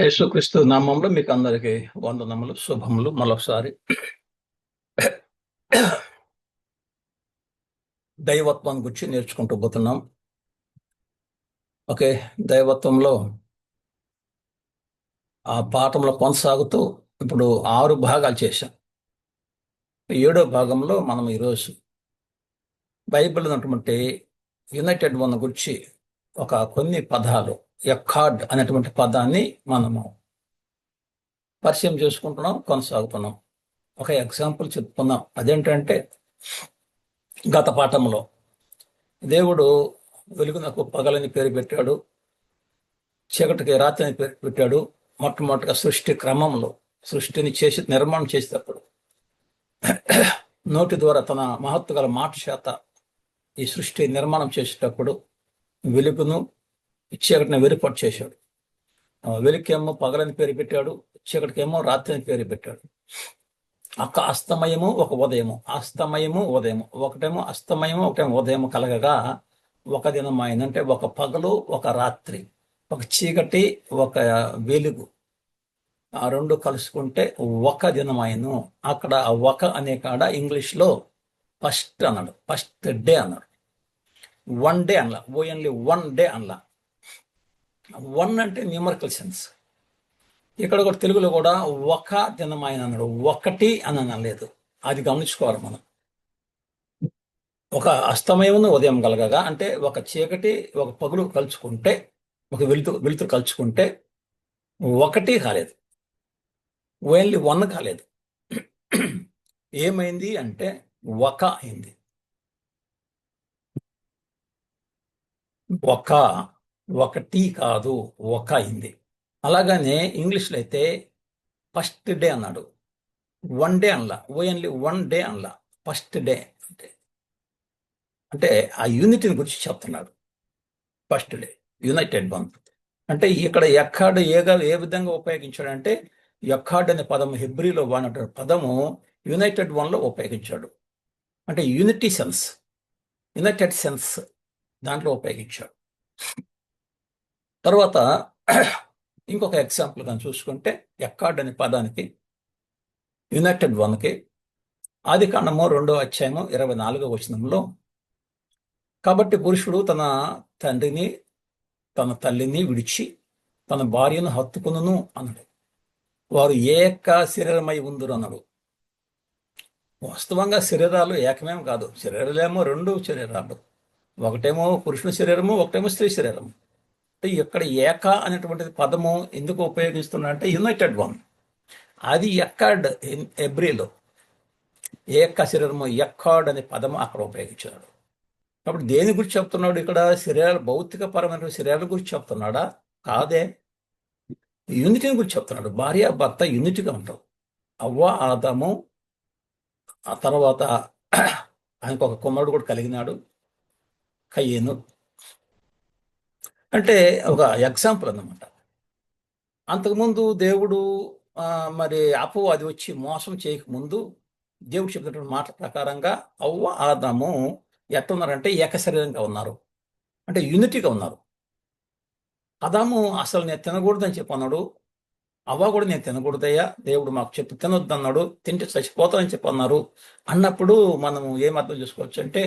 యేసుక్రీస్తు నామంలో మీకు అందరికి వందనములు శుభములు. మరొకసారి దైవత్వం గురించి నేర్చుకుంటూ పోతున్నాం. ఓకే దైవత్వంలో ఆ పాఠంలో కొనసాగుతూ ఇప్పుడు ఆరు భాగాలు చేశాం. ఏడో భాగంలో మనం ఈరోజు బైబిల్ ఉన్నటువంటి యునైటెడ్ వన్ గురించి ఒక కొన్ని పదాలు ఎక్కాడ్ అనేటువంటి పదాన్ని మనము పరిచయం చేసుకుంటున్నాం కొనసాగుతున్నాం. ఒక ఎగ్జాంపుల్ చెప్పుకుందాం. అదేంటంటే గత పాఠంలో దేవుడు వెలుగునకు పగలని పేరు పెట్టాడు చీకటికి రాత్రి అని పేరు పెట్టాడు మొట్టమొదటిగా సృష్టి క్రమంలో సృష్టిని చేసి నిర్మాణం చేసేటప్పుడు నోటి ద్వారా తన మహత్తు గల మాట చేత ఈ సృష్టి నిర్మాణం చేసేటప్పుడు వెలుగును చీకటిని వెలుపట్టు చేశాడు. వెలుకేమో పగలని పేరు పెట్టాడు చీకటికేమో రాత్రి అని పేరు పెట్టాడు. ఒక అస్తమయము ఒక ఉదయము. అస్తమయము ఉదయము. ఒకటేమో అస్తమయము ఒకటేమో ఉదయము కలగగా ఒక దినం అంటే ఒక పగలు ఒక రాత్రి. ఒక చీకటి ఒక వెలుగు. ఆ రెండు కలుసుకుంటే ఒక దినమాయను అక్కడ ఒక అనే కాడ ఇంగ్లీష్లో ఫస్ట్ అన్నాడు. ఫస్ట్ డే అన్నాడు. వన్ డే అనలా. ఓన్లీ వన్ డే అనలా. వన్ అంటే న్యూమరికల్ సెన్స్ ఇక్కడ కూడా తెలుగులో కూడా ఒక దినమైన అన్నాడు. ఒకటి అని అనలేదు. అది గమనించుకోవాలి మనం. ఒక అస్తమయమును ఉదయం కలగగా అంటే ఒక చీకటి ఒక పగులు కలుచుకుంటే ఒక వెలుతు వెలుతురు కలుచుకుంటే ఒకటి కాలేదు. ఓన్లీ వన్ కాలేదు. ఏమైంది అంటే ఒక అయింది. ఒక ఒకటి కాదు ఒక అయింది. అలాగనే ఇంగ్లీష్లో అయితే ఫస్ట్ డే అన్నాడు. వన్ డే అనలా. ఓన్లీ వన్ డే అనలా. ఫస్ట్ డే అంటే. అంటే ఆ యూనిటీని గురించి చెప్తున్నాడు. ఫస్ట్ డే యునైటెడ్ వన్ అంటే ఇక్కడ ఎక్కాడు ఏగా ఏ విధంగా ఉపయోగించాడంటే ఎక్కాడ్ అనే పదం వన్ వాడిన పదము యునైటెడ్ వన్లో ఉపయోగించాడు. అంటే యూనిటీ సెన్స్ యునైటెడ్ సెన్స్ దాంట్లో ఉపయోగించాడు. తర్వాత ఇంకొక ఎగ్జాంపుల్ కానీ చూసుకుంటే ఎక్కాడ్ అనే పదానికి యునైటెడ్ వన్కి ఆది కాండము రెండో అధ్యాయము ఇరవై నాలుగో వచనంలో కాబట్టి పురుషుడు తన తండ్రిని తన తల్లిని విడిచి తన భార్యను హత్తుకును అన్నాడు. వారు ఏక శరీరమై ఉందరు అన్నాడు. వాస్తవంగా శరీరాలు ఏకమేం కాదు. శరీరాలేమో రెండు శరీరాలు. ఒకటేమో పురుషుని శరీరము ఒకటేమో స్త్రీ శరీరము. ఇక్కడ ఏక అనేటువంటి పదము ఎందుకు ఉపయోగిస్తున్నా అంటే యునైటెడ్ వన్ అది ఎక్కడ్ ఎబ్రిలో ఏక శరీరము ఎక్కాడ్ అనే పదము అక్కడ ఉపయోగించాడు. కాబట్టి దేని గురించి చెప్తున్నాడు ఇక్కడ? శరీరాలు భౌతిక పరమైన శరీరాల గురించి చెప్తున్నాడా? కాదే. యూనిటీని గురించి చెప్తున్నాడు. భార్య భర్త యూనిటీగా ఉంటావు అవ్వ ఆదాము ఆ తర్వాత ఆయనకు ఒక కుమారుడు కూడా కలిగినాడు. కయ్యేను. అంటే ఒక ఎగ్జాంపుల్ అన్నమాట. అంతకుముందు దేవుడు మరి అప్పు అది వచ్చి మోసం చేయకముందు దేవుడు చెప్పినటువంటి మాట ప్రకారంగా అవ్వ ఆదాము ఎట్టున్నారంటే ఏకశరీరంగా ఉన్నారు. అంటే యూనిటీగా ఉన్నారు. అదాము అసలు నేను తినకూడదని చెప్పన్నాడు అవ్వ కూడా నేను తినకూడదయ్యా దేవుడు మాకు చెప్పి తినొద్దన్నాడు తింటే చచ్చిపోతానని చెప్పన్నారు అన్నప్పుడు మనము ఏం అర్థం చేసుకోవచ్చు అంటే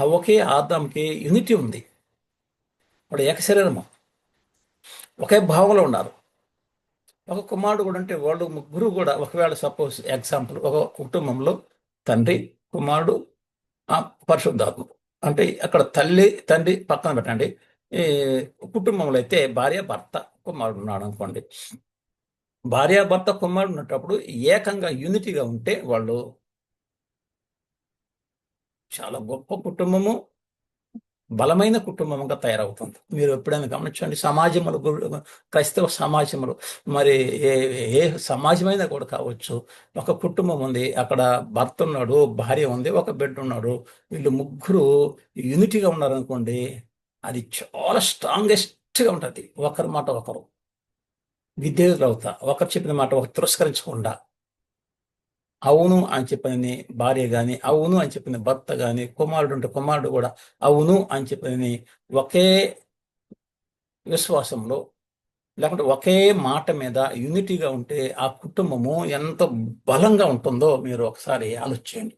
అవ్వకి ఆదాంకి యూనిటీ ఉంది. వాడు ఏకశరీరము. ఒకే భావంలో ఉన్నారు. ఒక కుమారుడు కూడా అంటే వాళ్ళు ముగ్గురు కూడా ఒకవేళ సపోజ్ ఎగ్జాంపుల్ ఒక కుటుంబంలో తండ్రి కుమారుడు పరిశుద్ధాత్మ అంటే అక్కడ తల్లి తండ్రి పక్కన పెట్టండి. ఈ కుటుంబంలో అయితే భార్య భర్త కుమారుడు ఉన్నాడు అనుకోండి. భార్య భర్త కుమారుడు ఉన్నప్పుడు ఏకంగా యూనిటీగా ఉంటే వాళ్ళు చాలా గొప్ప కుటుంబము బలమైన కుటుంబంగా తయారవుతుంది. మీరు ఎప్పుడైనా గమనించండి సమాజంలో క్రైస్తవ సమాజంలో మరి ఏ ఏ సమాజమైనా కూడా కావచ్చు. ఒక కుటుంబం ఉంది అక్కడ భర్త ఉన్నాడు భార్య ఉంది ఒక బిడ్డ ఉన్నాడు వీళ్ళు ముగ్గురు యూనిటీగా ఉన్నారనుకోండి అది చాలా స్ట్రాంగెస్ట్గా ఉంటుంది. ఒకరి మాట ఒకరు విధేయులు అవుతా ఒకరు చెప్పిన మాట ఒకరు తిరస్కరించకుండా. అవును అని చెప్పిన భార్య కానీ అవును అని చెప్పిన భర్త కానీ కుమారుడు ఉంటే కుమారుడు కూడా అవును అని చెప్పిన ఒకే విశ్వాసంలో లేకుంటే ఒకే మాట మీద యూనిటీగా ఉంటే ఆ కుటుంబము ఎంత బలంగా ఉంటుందో మీరు ఒకసారి ఆలోచించండి.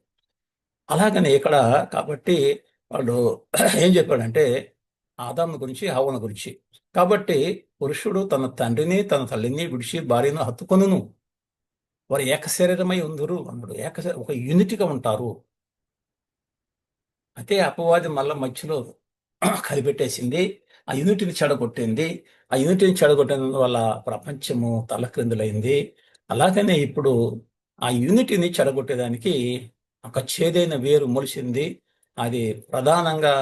అలాగని ఇక్కడ కాబట్టి వాళ్ళు ఏం చెప్పాడంటే ఆదాము గురించి హవన గురించి. కాబట్టి పురుషుడు తన తండ్రిని తన తల్లిని విడిచి భార్యను హత్తుకొనును. వారు ఏక శరీరమై ఉందరు అన్నాడు ఏక ఒక యూనిట్గా ఉంటారు. అయితే అపవాది మళ్ళీ మధ్యలో కలిపెట్టేసింది ఆ యూనిట్ని చెడగొట్టింది. ఆ యూనిట్ని చెడగొట్టిన వల్ల ప్రపంచము తలక్రిందులైంది. అలాగనే ఇప్పుడు ఆ యూనిట్ని చెడగొట్టేదానికి ఒక చేదైన వేరు మొలిసింది. అది ప్రధానంగా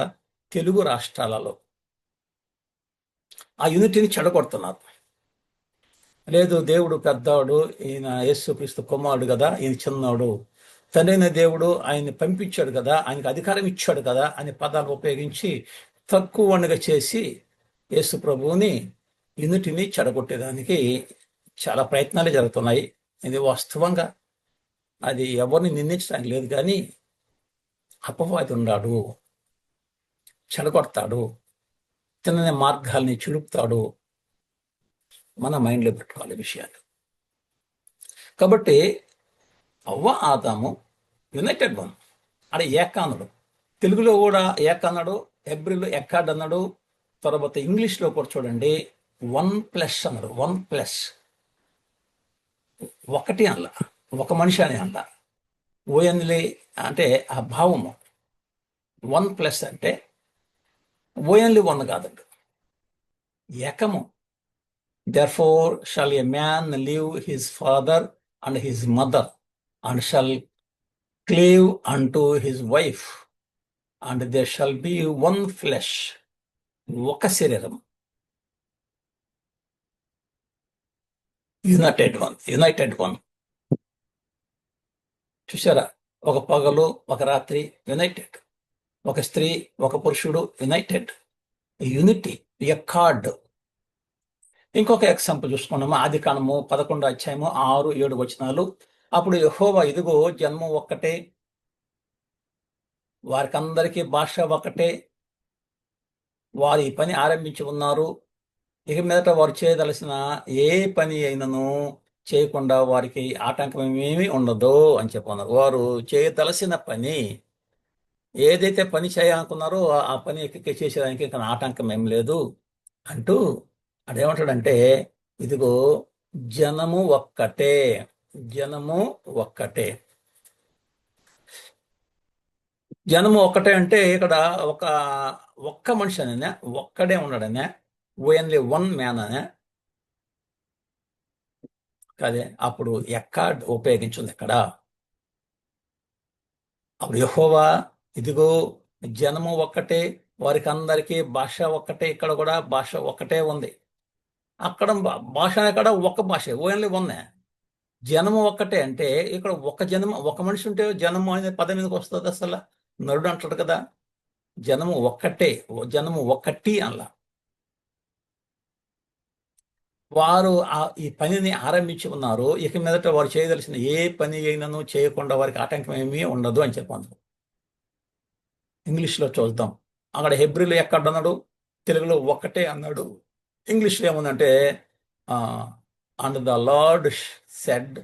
తెలుగు రాష్ట్రాలలో. ఆ యూనిట్ని చెడగొడుతున్నారు. లేదు దేవుడు పెద్దవాడు ఈయన యేసుక్రీస్తు కుమారుడు కదా ఈయన చిన్నవాడు తండ్రైన దేవుడు ఆయన్ని పంపించాడు కదా ఆయనకు అధికారం ఇచ్చాడు కదా అనే పదాలు ఉపయోగించి తక్కువగా చేసి యేసు ప్రభువుని ఇన్నిటిని చెడగొట్టేదానికి చాలా ప్రయత్నాలు జరుగుతున్నాయి. ఇది వాస్తవంగా అది ఎవరిని నిందించడానికి లేదు కానీ అపవాది ఉన్నాడు చెడగొడతాడు తినని మార్గాల్ని చులుపుతాడు మన మైండ్లో పెట్టుకోవాలి విషయాలు. కాబట్టి అవ్వ ఆదాము యునైటెడ్ వన్ అక్కడ ఏకానుడు. తెలుగులో కూడా ఏకన్నాడు ఎబ్రిలో ఎక్కాడ్ అన్నాడు తర్వాత ఇంగ్లీష్లో కూడా చూడండి వన్ ప్లస్ అన్నాడు వన్ ప్లస్. ఒకటి అల్ల ఒక మనిషి అని అంట ఓఎన్లీ అంటే ఆ భావము. వన్ ప్లస్ అంటే ఓఎన్లీ వన్ కాదండి. ఏకము. Therefore shall a man leave his father and his mother and shall cleave unto his wife and there shall be one flesh ఒక శరీరం. యునైటెడ్ వన్ యునైటెడ్ వన్ చూసారా ఒక పగలు ఒక రాత్రి యునైటెడ్ ఒక స్త్రీ ఒక పురుషుడు యునైటెడ్ యూనిటీ ఎక్కార్డ్ ఇంకొక ఎగ్జాంపుల్ చూసుకున్నాము ఆది కాండము పదకొండు అధ్యాయము ఆరు ఏడు వచనాలు. అప్పుడు యహోవా ఇదిగో జన్మం ఒక్కటే. వారికందరికీ భాష ఒకటే వారు ఈ పని ఆరంభించి ఉన్నారు. ఇక మీదట వారు చేయదలసిన ఏ పని అయినను చేయకుండా వారికి ఆటంకం ఏమీ ఉండదు అని చెప్పన్నారు. వారు చేయదలసిన పని ఏదైతే పని చేయాలనుకున్నారో ఆ పని చేసేదానికి ఇంకా ఆటంకం ఏం లేదు అంటూ అదేమంటాడంటే ఇదిగో జనము ఒక్కటే జనము ఒక్కటే. జనము ఒక్కటే అంటే ఇక్కడ ఒక ఒక్క మనిషి అనే ఒక్కడే ఉన్నాడనే ఓన్లీ వన్ మ్యాన్ అనే కదే అప్పుడు ఎక్కడ ఉపయోగించింది ఎక్కడ అప్పుడు యహోవా ఇదిగో జనము ఒక్కటే వారికి అందరికీ భాష ఒక్కటే ఇక్కడ కూడా భాష ఒక్కటే ఉంది. అక్కడ భాష ఎక్కడ ఒక్క భాష ఓన్లీ వన్నే. జనము ఒక్కటే అంటే ఇక్కడ ఒక జనము ఒక మనిషి ఉంటే జనము అనే పదం మీదకి వస్తుంది అసలు. నరుడు అంటాడు కదా. జనము ఒక్కటే జనము ఒక్కటి అలా వారు ఆ ఈ పనిని ఆరంభించి ఉన్నారు. ఇక మీదట వారు చేయదలసిన ఏ పని అయినను చేయకుండా వారికి ఆటంకం ఏమీ ఉండదు అని చెప్పాను ఇంగ్లీష్లో చూద్దాం. అక్కడ హెబ్రిలో ఎక్కడ అన్నాడు? తెలుగులో ఒక్కటే అన్నాడు. ఇంగ్లీష్లో ఏముందంటే and the Lord said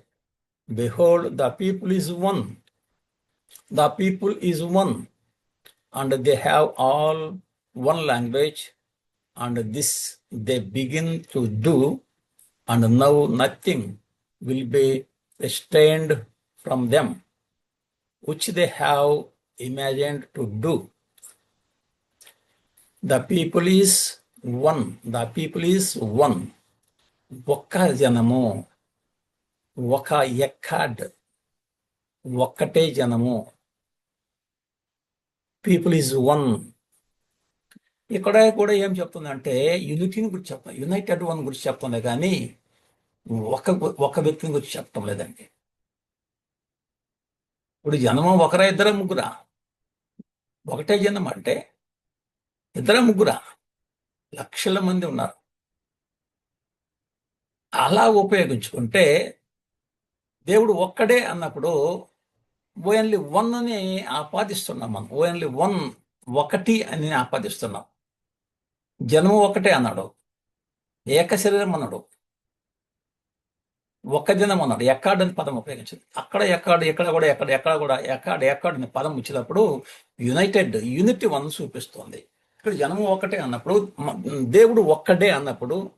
behold the people is one the people is one and they have all one language and this they begin to do and now nothing will be restrained from them, which they have imagined to do. The people is one the people is one ఒక్క జనము ఒక ఎక్కాడ్ ఒక్కటే జనము. People is one ఇక్కడ కూడా ఏం చెప్తుందంటే యూనిటీని గురించి చెప్తాం యునైటెడ్ వన్ గురించి చెప్తుంది కానీ ఒక ఒక వ్యక్తిని గురించి చెప్పటం లేదండి. ఇప్పుడు జనము ఒకరా ఇద్దరం ముగ్గురా? ఒకటే జనం అంటే ఇద్దరా ముగ్గురా? లక్షల మంది ఉన్నారు. అలా ఉపయోగించుకుంటే దేవుడు ఒక్కడే అన్నప్పుడు ఓన్లీ వన్ అని ఆపాదిస్తున్నాం మనం. ఓన్లీ వన్ ఒకటి అని ఆపాదిస్తున్నాం. జనము ఒకటే అన్నాడు. ఏక శరీరం అన్నాడు. ఒక్క దినం అన్నాడు. ఎక్కాడ్ అని పదం ఉపయోగించింది. అక్కడ ఎక్కాడు ఎక్కడ కూడా ఎక్కడ ఎక్కడ కూడా ఎక్కడ ఎక్కడ పదం వచ్చినప్పుడు యునైటెడ్ యూనిటీ వన్ చూపిస్తుంది. ఇక్కడ జనము ఒకటే అన్నప్పుడు దేవుడు ఒక్కడే అన్నప్పుడు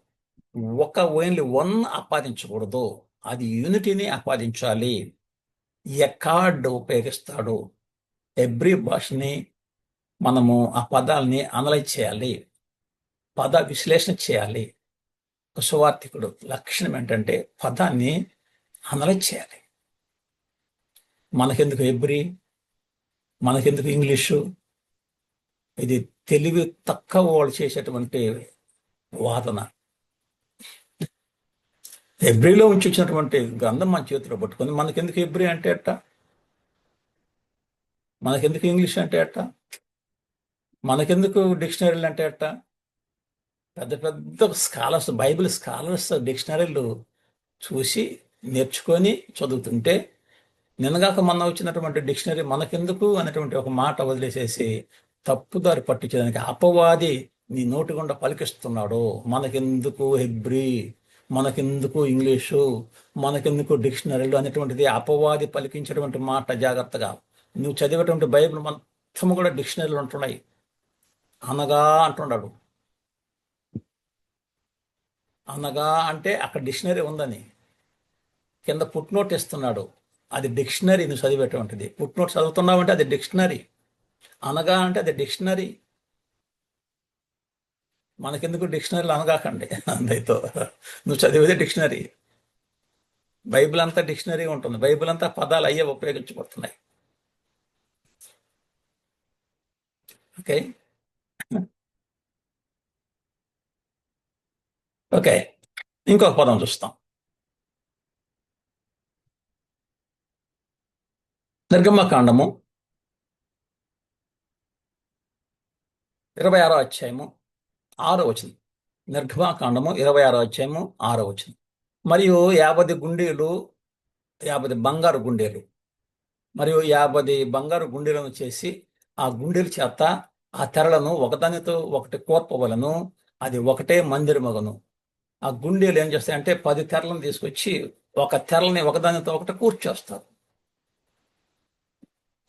ఒక ఓన్లీ వన్ ఆపాదించకూడదు. అది యూనిటీని ఆపాదించాలి. ఎక్కాడ్ ఉపయోగిస్తాడు? ఎవ్రీ భాషని మనము ఆ పదాలని అనలైజ్ చేయాలి. పద విశ్లేషణ చేయాలి. ఒక సువార్థికుడు లక్షణం ఏంటంటే పదాన్ని అనలైజ్ చేయాలి. మనకెందుకు ఎబ్రి? మనకెందుకు ఇంగ్లీషు? ఇది తెలివి తక్కువ వాళ్ళు చేసేటువంటి వాదన. ఎబ్రిలో ఉంచి వచ్చినటువంటి గ్రంథం మన చేతిలో పట్టుకొని మనకెందుకు ఎబ్రి అంటే అట్ట? మనకెందుకు ఇంగ్లీష్ అంటే అట్ట? మనకెందుకు డిక్షనరీలు అంటే అట్ట? పెద్ద పెద్ద స్కాలర్స్ బైబిల్ స్కాలర్స్ డిక్షనరీలు చూసి నేర్చుకొని చదువుతుంటే నిన్నగాక మొన్న వచ్చినటువంటి డిక్షనరీ మనకెందుకు అనేటువంటి ఒక మాట వదిలేసేసి తప్పుదారి పట్టించడానికి అపవాది నీ నోటి గుండా పలికిస్తున్నాడు. మనకెందుకు హెబ్రి? మనకెందుకు ఇంగ్లీషు? మనకెందుకు డిక్షనరీలు? అనేటువంటిది అపవాది పలికించేటువంటి మాట జాగ్రత్తగా. నువ్వు చదివేటువంటి బైబిల్ మొత్తము కూడా డిక్షనరీలు ఉంటున్నాయి. అనగా అంటున్నాడు. అనగా అంటే అక్కడ డిక్షనరీ ఉందని. కింద పుట్ నోట్ ఇస్తున్నాడు. అది డిక్షనరీ నువ్వు చదివేటువంటిది. పుట్ నోట్ చదువుతున్నావు అంటే అది డిక్షనరీ. అనగా అంటే అది డిక్షనరీ. మనకెందుకు డిక్షనరీలు అనగాకండి అందరితో. నువ్వు చదివేది డిక్షనరీ. బైబిల్ అంతా డిక్షనరీ ఉంటుంది. బైబిల్ అంతా పదాలు అయ్యే ఉపయోగించబడుతున్నాయి. ఓకే? ఓకే. ఇంకొక పదం చూస్తాం. నిర్గమకాండము ఇరవై ఆరో అధ్యాయము ఆరో వచనం. నిర్గమాకాండము ఇరవై ఆరో అధ్యాయము ఆరో వచనం. మరియు యాభై గుండీలు యాభై బంగారు గుండీలు. మరియు యాభై బంగారు గుండీలను చేసి ఆ గుండీల చేత ఆ తెరలను ఒకదానితో ఒకటి కోర్పవలను. అది ఒకటే మందిరమగను ఆ గుండీలు ఏం చేస్తాయంటే పది తెరలను తీసుకొచ్చి ఒక తెరలని ఒకదానితో ఒకటి కూర్చోస్తారు.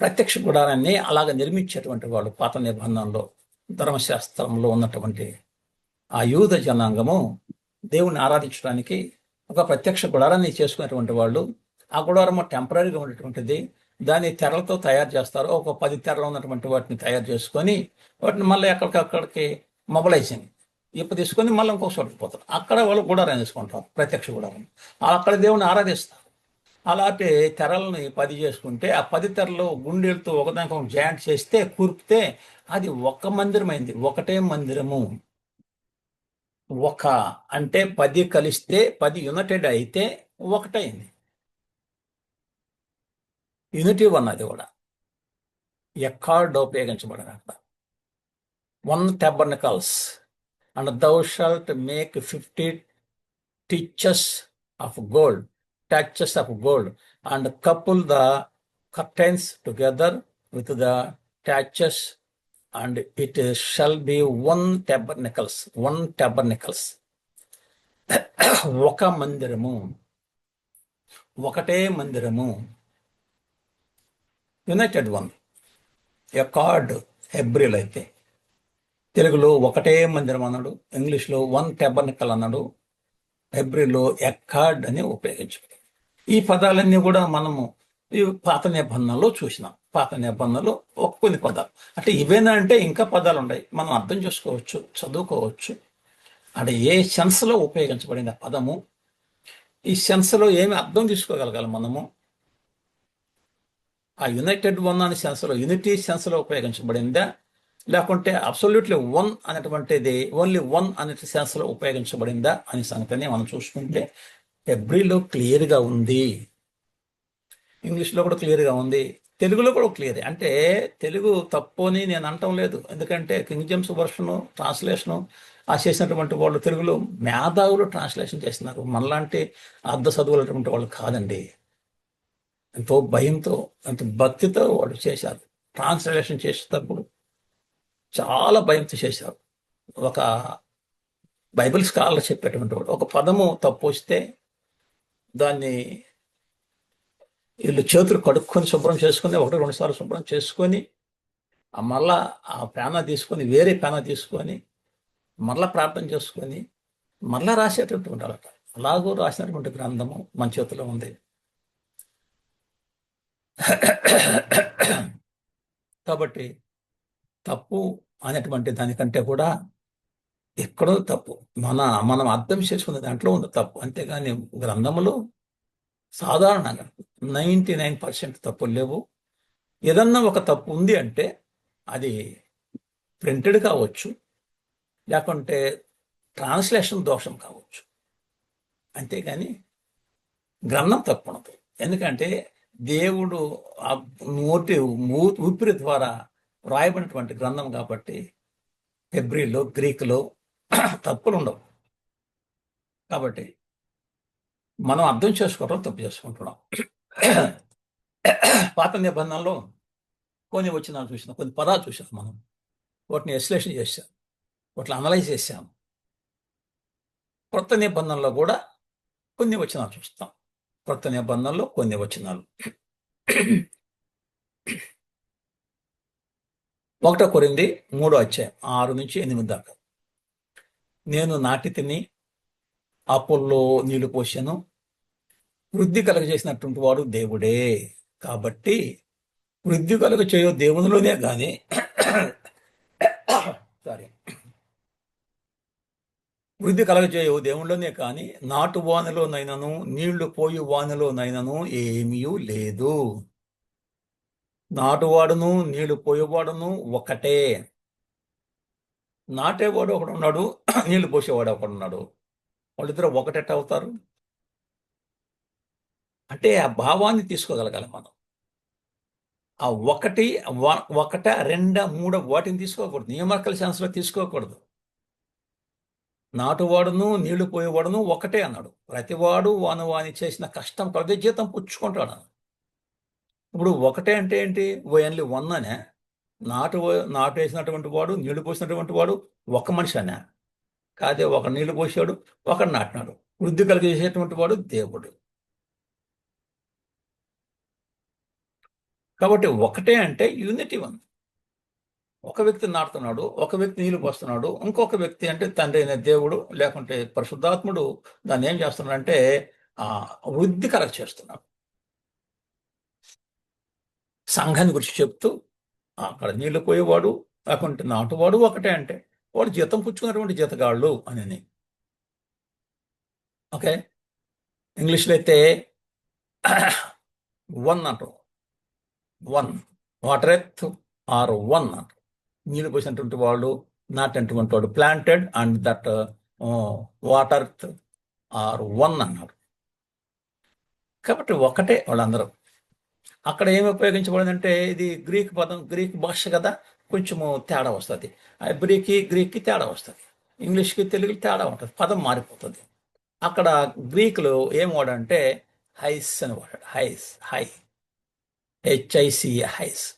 ప్రత్యక్ష గుడారాన్ని అలాగ నిర్మించేటువంటి వాళ్ళు పాత నిబంధనలో ధర్మశాస్త్రంలో ఉన్నటువంటి ఆ యూద జనాంగము దేవుణ్ణి ఆరాధించడానికి ఒక ప్రత్యక్ష గుడారాన్ని చేసుకునేటువంటి వాళ్ళు ఆ గుడారము టెంపరీగా ఉన్నటువంటిది దాన్ని తెరలతో తయారు చేస్తారు. ఒక పది తెరలు ఉన్నటువంటి వాటిని తయారు చేసుకొని వాటిని మళ్ళీ ఎక్కడికక్కడికి మొబలైజింగ్ ఇప్పు తీసుకొని మళ్ళీ ఇంకొక చోటుకు పోతారు. అక్కడ వాళ్ళు గుడారం తీసుకుంటారు ప్రత్యక్ష గుడారం. అక్కడ దేవుని ఆరాధిస్తారు. అలాంటి తెరలని పది చేసుకుంటే ఆ పది తెరలు గుండెలతో ఒకదానికి ఒక జాయింట్ చేస్తే కూర్పితే అది ఒక మందిరమైంది. ఒకటే మందిరము. ఒక అంటే పది కలిస్తే పది యునైటెడ్ అయితే ఒకటైంది. యూనిటీ వన్ అది కూడా. ఎక్కార్డ్ ఉపయోగించబడదు అక్కడ one tabernacles. And thou shalt make fifty teachers of gold. Taches of gold. And couple the curtains together with the taches and it shall be one tabernacles one tabernacles ఒక మందిరము ఒకటే మందిరము united one accord హెబ్రిల్ అయితే తెలుగులో ఒకటే మందిరం అన్నాడు ఇంగ్లీష్లో వన్ టెబర్నికల్ అన్నాడు హెబ్రిలో ఎక్కార్డ్ అని ఉపయోగించాడు ఈ పదాలన్నీ కూడా మనము ఈ పాత నిబంధనలో చూసినాం. పాత నిబంధనలు కొన్ని పదాలు అంటే ఇవేనా అంటే ఇంకా పదాలు ఉన్నాయి. మనం అర్థం చేసుకోవచ్చు చదువుకోవచ్చు. అంటే ఏ సెన్స్లో ఉపయోగించబడిన పదము? ఈ సెన్స్లో ఏమి అర్థం తీసుకోగలగాలి మనము? ఆ యునైటెడ్ వన్ అనే సెన్స్లో యూనిటీ సెన్స్లో ఉపయోగించబడిందా? లేకుంటే అబ్సల్యూట్లీ వన్ అనేటువంటిది ఓన్లీ వన్ అనే సెన్స్లో ఉపయోగించబడిందా అనే సంగతిని మనం చూసుకుంటే ఎబ్రిలో క్లియర్గా ఉంది. ఇంగ్లీష్లో కూడా క్లియర్గా ఉంది. తెలుగులో కూడా క్లియర్ అంటే తెలుగు తప్పు అని నేను అనటం లేదు. ఎందుకంటే కింగ్ జేమ్స్ వర్షను ట్రాన్స్లేషను ఆ చేసినటువంటి వాళ్ళు తెలుగులో మేధావులు ట్రాన్స్లేషన్ చేస్తున్నారు. మనలాంటి అర్ధ చదువులటువంటి వాళ్ళు కాదండి. ఎంతో భయంతో ఎంతో భక్తితో వాళ్ళు చేశారు. ట్రాన్స్లేషన్ చేసేటప్పుడు చాలా భయంతో చేశారు. ఒక బైబిల్ స్కాలర్ చెప్పేటువంటి వాడు ఒక పదము తప్పు వస్తే దాన్ని వీళ్ళు చేతులు కడుక్కొని శుభ్రం చేసుకొని ఒకటి రెండు సార్లు శుభ్రం చేసుకొని మళ్ళా ఆ పేన తీసుకొని వేరే పేన తీసుకొని మళ్ళా ప్రార్థన చేసుకొని మరలా రాసేటట్టు ఉండాలట. అలాగూ రాసినటువంటి గ్రంథము మన చేతిలో ఉంది. కాబట్టి తప్పు అనేటువంటి దానికంటే కూడా ఎక్కడో తప్పు. మన మనం అర్థం చేసుకునే దాంట్లో ఉంది తప్పు. అంతేగాని గ్రంథములు సాధారణంగా నైంటీ నైన్ పర్సెంట్ తప్పులు లేవు. ఏదన్నా ఒక తప్పు ఉంది అంటే అది ప్రింటెడ్ కావచ్చు లేకుంటే ట్రాన్స్లేషన్ దోషం కావచ్చు. అంతేగాని గ్రంథం తప్పు ఉండదు ఎందుకంటే దేవుడు ఆ నోటి ఊపిరి ద్వారా రాయబడినటువంటి గ్రంథం కాబట్టి హెబ్రిలో గ్రీకులో తప్పులు ఉండవు కాబట్టి మనం అర్థం చేసుకోవడం తప్పు చేసుకుంటున్నాం. పాత నిబంధనలో కొన్ని వచ్చిన చూసిన కొన్ని పదాలు చూసాం మనం. వాటిని విశ్లేషణ చేశాం వాటిని అనలైజ్ చేశాం. కొత్త నిబంధనలో కూడా కొన్ని వచనాలు చూస్తాం. కొత్త నిబంధనలో కొన్ని వచనాలు. ఒకటో కొరింది మూడో అధ్యాయం ఆరు నుంచి ఎనిమిది దాకా. నేను నాటి తిని అప్పుల్లో నీళ్ళు పోసాను. వృద్ధి కలగజేసినటువంటి వాడు దేవుడే. కాబట్టి వృద్ధి కలుగ చేయో దేవునిలోనే కానీ సారీ వృద్ధి కలగజేయు దేవుళ్ళనే కానీ నాటు వానలోనైనను నీళ్ళు పోయి వానలోనైనను ఏమీ లేదు. నాటువాడును నీళ్ళు పోయేవాడును ఒకటే. నాటేవాడు ఒకడున్నాడు నీళ్ళు పోసేవాడు ఒకడున్నాడు. వాళ్ళిద్దరు ఒకటెట్ అవుతారు? అంటే ఆ భావాన్ని తీసుకోగలగాలి మనం. ఆ ఒకటి వ- ఒకట రెండ మూడ వాటిని తీసుకోకూడదు. నియమకల ఛాన్స్లో తీసుకోకూడదు. నాటువాడును నీళ్ళు పోయేవాడును ఒకటే అన్నాడు. ప్రతివాడు వాను వాని చేసిన కష్టం కొలది జీతం పుచ్చుకుంటాడు ఇప్పుడు ఒకటే అంటే ఏంటి? ఓన్లీ వన్ అనే నాటు నాటు వేసినటువంటి వాడు నీళ్ళు పోసినటువంటి వాడు ఒక మనిషి అనే. కాదే ఒక నీళ్ళు పోసాడు ఒకడు నాటినాడు. వృద్ధి కలిగజేసేటువంటి వాడు దేవుడు. కాబట్టి ఒకటే అంటే యూనిటీ ఉంది ఒక వ్యక్తి నాటుతున్నాడు ఒక వ్యక్తి నీళ్ళు పోస్తున్నాడు ఇంకొక వ్యక్తి అంటే తండ్రి అయిన దేవుడు లేకుంటే పరిశుద్ధాత్ముడు దాన్ని ఏం చేస్తున్నాడంటే ఆ వృద్ధి కలగ చేస్తున్నాడు. సంఘాన్ని గురించి చెప్తూ అక్కడ నీళ్ళు పోయేవాడు లేకుంటే నాటువాడు ఒకటే అంటే. వాడు జీతం పుచ్చుకున్నటువంటి జీతగాళ్ళు అని ఓకే? ఇంగ్లీష్లో అయితే వన్ అంటారు. One. Watereth are one అంటారు. నీళ్ళు పోసినటువంటి వాళ్ళు నాటినటువంటి వాడు planted and that water are one అన్నాడు కాబట్టి ఒకటే వాళ్ళందరూ. అక్కడ ఏమి ఉపయోగించబడిందంటే ఇది గ్రీక్ పదం గ్రీక్ భాష కదా. కొంచెము తేడా వస్తుంది. గ్రీక్కి గ్రీక్కి తేడా వస్తుంది. ఇంగ్లీష్కి తెలుగుకి తేడా ఉంటుంది. పదం మారిపోతుంది. అక్కడ గ్రీకులో ఏం వాడంటే హైస్ అని వాడాడు హైస్ హై. హెచ్ఐసి హైస్.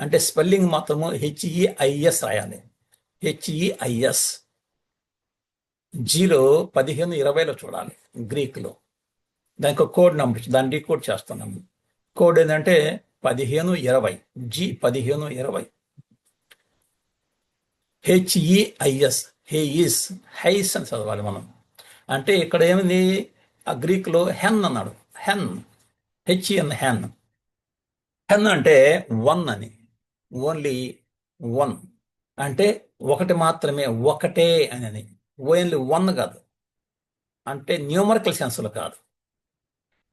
అంటే స్పెల్లింగ్ మాత్రము హెచ్ఈఐఎస్ రాయాలి. హెచ్ఈఐఎస్ జీలో పదిహేను ఇరవైలో చూడాలి గ్రీకులో. దానికి కోడ్ నంబర్ దాన్ని డీకోడ్ చేస్తున్నాము. కోడ్ ఏంటంటే పదిహేను ఇరవై. జీ పదిహేను ఇరవై. హెచ్ఈఐఎస్ హేఈస్ హైస్ అని చదవాలి మనం. అంటే ఇక్కడ ఏమిది? ఆ గ్రీక్లో హెన్ అన్నాడు. హెన్. హెచ్ఈఎన్ హెన్. హెన్ అంటే వన్ అని. ఓన్లీ వన్ అంటే ఒకటి మాత్రమే ఒకటే అని. అని ఓన్లీ వన్ కాదు. అంటే న్యూమరికల్ సెన్స్లో కాదు.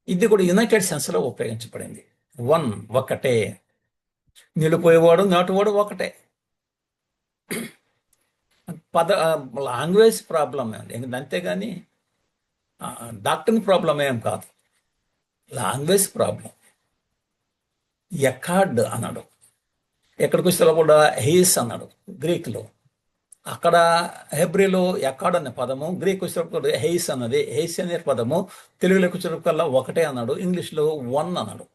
ఇది కూడా యునైటెడ్ సెన్స్లో ఉపయోగించబడింది. వన్ ఒకటే. నిలిపోయేవాడు నాటువాడు ఒకటే. పద లాంగ్వేజ్ ప్రాబ్లం అండి అంతేగాని డాక్టర్ని ప్రాబ్లం ఏం కాదు. లాంగ్వేజ్ ప్రాబ్లం ఎకార్డ్ అన్నాడు. ఎక్కడికి వచ్చే కూడా హీస్ అన్నాడు గ్రీక్లో. అక్కడ హెబ్రిలో ఎకాడ్ అనే పదము గ్రీక్ వచ్చినప్పుడు హెయిస్ అన్నది. హెయిస్ అనే పదము తెలుగులోకి వచ్చినప్పుడల్లా ఒకటే అన్నాడు ఇంగ్లీష్లో వన్ అన్నాడు.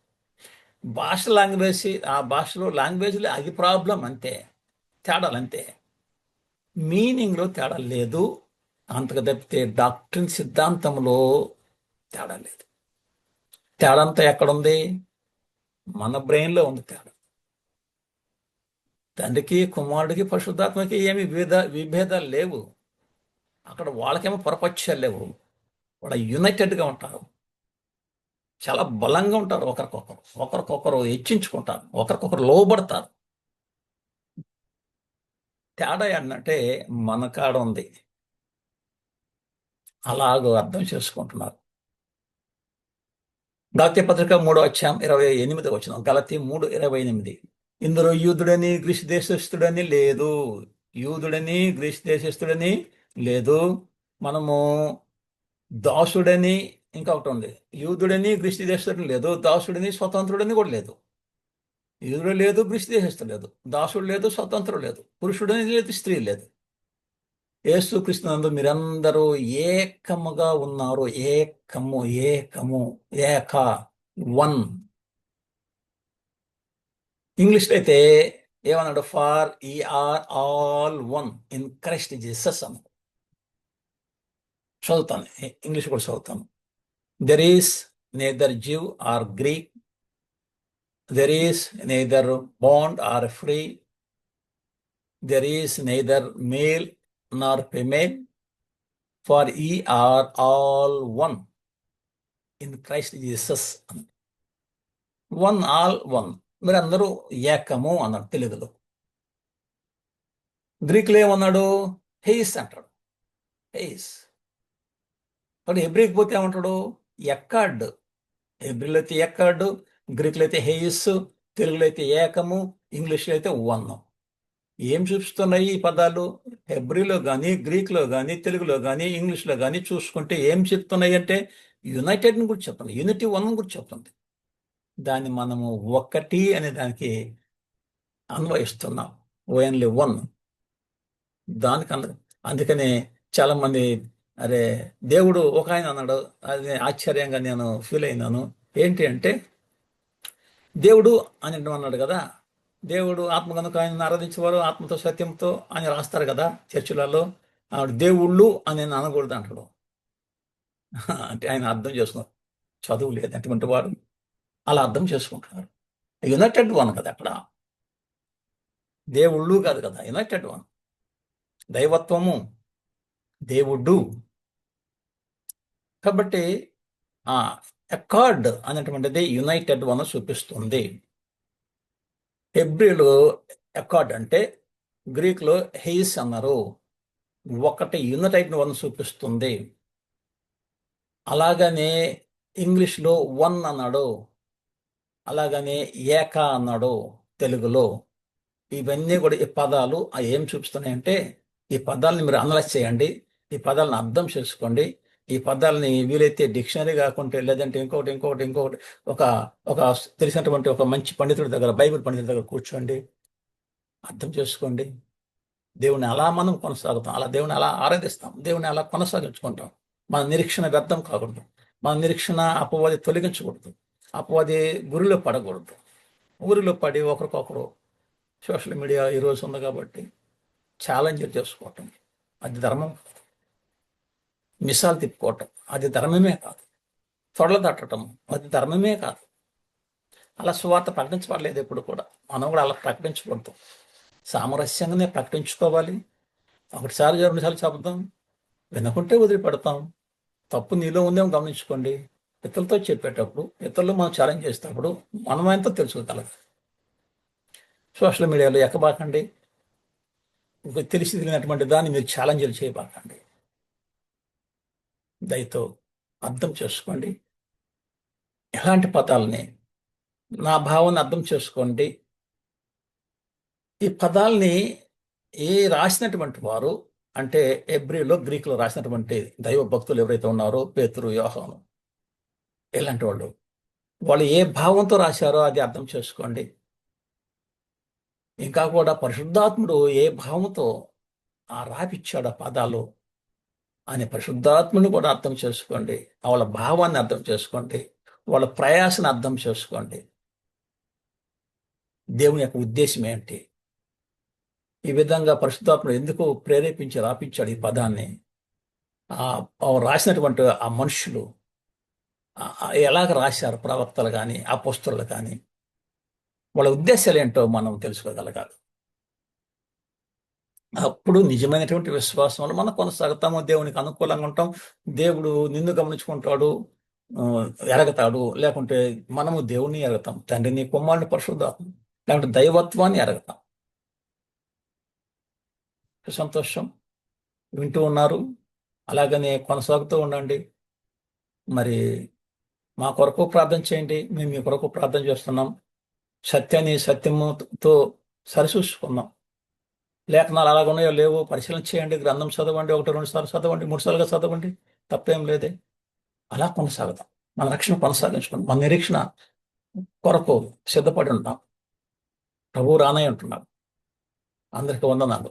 భాష లాంగ్వేజ్ ఆ భాషలో లాంగ్వేజ్లో అది ప్రాబ్లం అంతే తేడాలు అంతే మీనింగ్లో తేడా లేదు. అంతకు తప్పితే డాక్టరీన్ సిద్ధాంతంలో తేడా లేదు. తేడా అంతా ఎక్కడుంది? మన బ్రెయిన్లో ఉంది తేడా. తండ్రికి కుమారుడికి పరిశుద్ధాత్మకి ఏమి విభేద విభేదాలు లేవు. అక్కడ వాళ్ళకేమో పొరపక్షాలు లేవు. వాళ్ళ యునైటెడ్గా ఉంటారు. చాలా బలంగా ఉంటారు. ఒకరికొకరు. ఒకరికొకరు హెచ్చించుకుంటారు. ఒకరికొకరు లోబడతారు. తేడా ఏంటంటే మన కాడ ఉంది. అలాగో అర్థం చేసుకుంటున్నారు. గలతీ పత్రిక మూడో అధ్యాయం ఇరవై ఎనిమిది వచ్చిన గలతీ మూడు ఇరవై ఎనిమిది. ఇందులో యూదుడని గ్రీస్ దేశస్థుడని లేదు. యూదుడని గ్రీస్ దేశస్థుడని లేదు. మనము దాసుడని ఇంకొకటి ఉంది. యూదుడని గ్రీస్ దేశస్థుడని లేదు. దాసుడని స్వతంత్రుడని కూడా లేదు. ఎదురు లేదు గ్రీస్ లేదు దాసుడు లేదు స్వతంత్రం లేదు పురుషుడు లేదు స్త్రీ లేదు. ఏసు కృష్ణందు మీరందరూ ఏకముగా ఉన్నారు ఏకము ఏకము ఏక వన్. ఇంగ్లీష్లో అయితే ఏమన్నాడు? For ye are all one in Christ Jesus అను. చదువుతాను ఇంగ్లీష్ కూడా చదువుతాను. There is neither Jew or Greek there is neither bond or free, there is neither male nor female, for ye are all one in Christ Jesus. One all one మీరు అందరూ ఏకము అన్నాడు తెలుగులో గ్రీకులో ఏమన్నాడు? హెయిస్ అంటాడు. హెయిస్ మరి హెబ్రిక్ పోతే ఏమంటాడు? ఎక్కడ్ హెబ్రిలో అయితే ఎక్కడ్ గ్రీకులో అయితే హేయస్ తెలుగులో అయితే ఏకము ఇంగ్లీష్లో అయితే వన్ ఏం చూపిస్తున్నాయి ఈ పదాలు? హెబ్రిలో కానీ గ్రీక్లో కానీ తెలుగులో కానీ ఇంగ్లీష్లో కానీ చూసుకుంటే ఏం చెప్తున్నాయి అంటే యునైటెడ్ని గురించి చెప్తుంది యూనిటీ వన్ గురించి చెప్తుంది. దాన్ని మనము ఒక్కటి అనే దానికి అన్వయిస్తున్నాం ఓన్లీ వన్. దానికి అంద అందుకనే చాలామంది అరే దేవుడు ఒక ఆయన అన్నాడు అది ఆశ్చర్యంగా నేను ఫీల్ అయినాను. ఏంటి అంటే దేవుడు అని అన్నాడు కదా. దేవుడు ఆత్మ కనుక ఆయన ఆరాధించేవారు ఆత్మతో సత్యంతో అని రాస్తారు కదా చర్చిలలో. ఆవిడ దేవుళ్ళు అని నేను అనకూడదు అంటాడు. అంటే ఆయన అర్థం చేసుకున్నారు. చదువు లేదు అటువంటి వాడు. అలా అర్థం చేసుకుంటున్నారు. యునైటెడ్ వన్ కదా అక్కడ. దేవుళ్ళు కాదు కదా యునైటెడ్ వన్ దైవత్వము దేవుడు. కాబట్టి ఆ అకార్డ్ అనేటువంటిది యునైటెడ్ వన్ చూపిస్తుంది. హెబ్రిలో అకార్డ్ అంటే గ్రీక్లో హెయిస్ అన్నారు. ఒకటి యునైటెడ్ వన్ చూపిస్తుంది. అలాగనే ఇంగ్లీష్లో వన్ అన్నాడు. అలాగనే ఏక అన్నాడు తెలుగులో. ఇవన్నీ కూడా ఈ పదాలు ఏం చూపిస్తున్నాయంటే ఈ పదాలను మీరు అనలైజ్ చేయండి. ఈ పదాలను అర్థం చేసుకోండి. ఈ పదాలని వీలైతే డిక్షనరీ కాకుంటే లేదంటే ఇంకొకటి ఇంకొకటి ఇంకొకటి ఒక ఒక తెలిసినటువంటి ఒక మంచి పండితుడి దగ్గర బైబిల్ పండితుడి దగ్గర కూర్చోండి. అర్థం చేసుకోండి. దేవుని అలా మనం కొనసాగుతాం. అలా దేవుని అలా ఆరాధిస్తాం. దేవుని అలా కొనసాగించుకుంటాం. మన నిరీక్షణ వ్యర్థం కాకూడదు. మన నిరీక్షణ అపవాది తొలగించకూడదు. అపవాది గురిలో పడకూడదు. ఊరిలో పడి ఒకరికొకరు సోషల్ మీడియా ఈరోజు ఉంది కాబట్టి ఛాలెంజ్ చేసుకోవటం. అది ధర్మం మిసాలు తిప్పుకోవటం. అది ధర్మమే కాదు. తొడలు తట్టడం అది ధర్మమే కాదు. అలా సువార్త ప్రకటించబడలేదు ఎప్పుడు కూడా. మనం కూడా అలా ప్రకటించకూడదు. సామరస్యంగానే ప్రకటించుకోవాలి. ఒకటిసారి రెండుసార్లు చెబుతాం. వినకుంటే వదిలిపెడతాం. తప్పు నీలో ఉందేమో గమనించుకోండి. ఇతరులతో చెప్పేటప్పుడు ఇతరులు మనం ఛాలెంజ్ చేసేటప్పుడు మనం ఎంతో తెలుసుకోగలదు సోషల్ మీడియాలో ఎక్కబాకండి. తెలిసి తెలియనటువంటి దాన్ని మీరు ఛాలెంజ్లు చేయబాకండి. దయతో అర్థం చేసుకోండి. ఎలాంటి పదాలని నా భావాన్ని అర్థం చేసుకోండి. ఈ పదాలని ఏ రాసినటువంటి వారు అంటే ఎబ్రిలో గ్రీకులో రాసినటువంటి దైవ భక్తులు ఎవరైతే ఉన్నారో పేతురు యోహాను ఇలాంటి వాళ్ళు వాళ్ళు ఏ భావంతో రాశారో అది అర్థం చేసుకోండి. ఇంకా కూడా పరిశుద్ధాత్ముడు ఏ భావంతో ఆ రాపిచ్చాడు ఆ పదాలు అనే పరిశుద్ధాత్మను కూడా అర్థం చేసుకోండి. వాళ్ళ భావాన్ని అర్థం చేసుకోండి. వాళ్ళ ప్రయాసను అర్థం చేసుకోండి. దేవుని యొక్క ఉద్దేశం ఏంటి? ఈ విధంగా పరిశుద్ధాత్మను ఎందుకు ప్రేరేపించి రాపించాడు ఈ పదాన్ని? రాసినటువంటి ఆ మనుషులు ఎలాగ రాశారు? ప్రవక్తలు కానీ ఆ పుస్తకాలు కానీ వాళ్ళ ఉద్దేశాలు ఏంటో మనం తెలుసుకోగలగాలి. అప్పుడు నిజమైనటువంటి విశ్వాసంలో మనం కొనసాగుతాము దేవునికి అనుకూలంగా ఉంటాం. దేవుడు నిన్ను గమనించుకుంటాడు ఎరగతాడు. లేకుంటే మనము దేవుని ఎరగతాం తండ్రిని కుమారుని పరిశుద్ధాత్మ లేకుంటే దైవత్వాన్ని ఎరగతాం. సంతోషం. వింటూ ఉన్నారు. అలాగనే కొనసాగుతూ ఉండండి. మరి మా కొరకు ప్రార్థన చేయండి. మేము మీ కొరకు ప్రార్థన చేస్తున్నాం. సత్యాన్ని సత్యముతో సరిచూసుకున్నాం లేఖనాలు అలాగ ఉన్నాయో లేవో పరిశీలన చేయండి గ్రంథం చదవండి ఒకటి రెండు సార్లు చదవండి మూడు సార్లుగా చదవండి తప్పేం లేదే. అలా కొనసాగుదాం మన రక్షణ కొనసాగించుకుందాం మన నిరీక్షణ కొరకు సిద్ధపడి ఉంటాం. ప్రభు రానై ఉంటున్నాం అందరికీ వందనాలు.